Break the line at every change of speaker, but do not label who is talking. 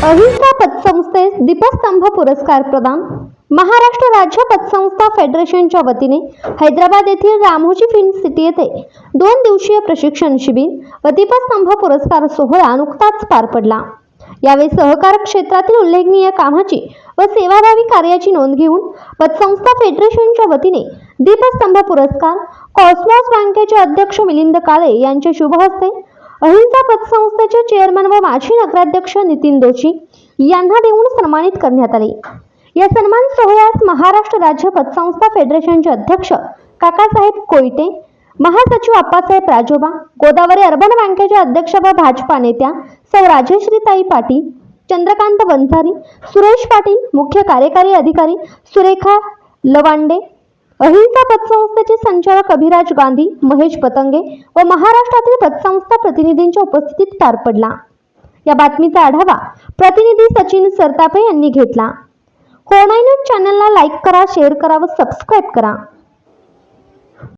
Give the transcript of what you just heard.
अहिंसा पतसंस्थेस दीपस्तंभ पुरस्कार प्रदान. महाराष्ट्र राज्य पतसंस्था फेडरेशनच्या वतीने हैदराबाद येथील रामोजी फिल्म सिटी येथे दोन दिवसीय प्रशिक्षण शिबिर व दीपस्तंभ पुरस्कार सोहळा नुकताच पार पडला. यावेळी सहकार क्षेत्रातील उल्लेखनीय कामाची व सेवाभावी कार्याची नोंद घेऊन पतसंस्था फेडरेशनच्या वतीने दीपस्तंभ पुरस्कार कॉस्मॉस बँकेचे अध्यक्ष मिलिंद काळे यांच्या शुभ हस्ते अहिंसा पतसंस्थेचे चेअरमन व माजी नगराध्यक्ष नितीन दोशी यांना देऊन सन्मानित करण्यात आले. या सन्मान सोहळ्यास महाराष्ट्र राज्य पतसंस्था फेडरेशनचे अध्यक्ष काकासाहेब कोयटे महासचिव अप्पासाहेब राजोबा गोदावरी अर्बन बँकेचे अध्यक्ष व भाजपा नेत्या सौ राजश्रीताई पाटील चंद्रकांत बनसारी सुरेश पाटील मुख्य कार्यकारी अधिकारी सुरेखा लवांडे अहिंसा पतसंस्थेचे संचालक अभिराज गांधी महेश पतंगे व महाराष्ट्रातील पतसंस्था प्रतिनिधींच्या उपस्थितीत पार पडला. या बातमीचा आढावा प्रतिनिधी सचिन सरतापे यांनी घेतला. कोणाई न्यूज चॅनलला लाईक करा शेअर करा व सबस्क्राईब करा.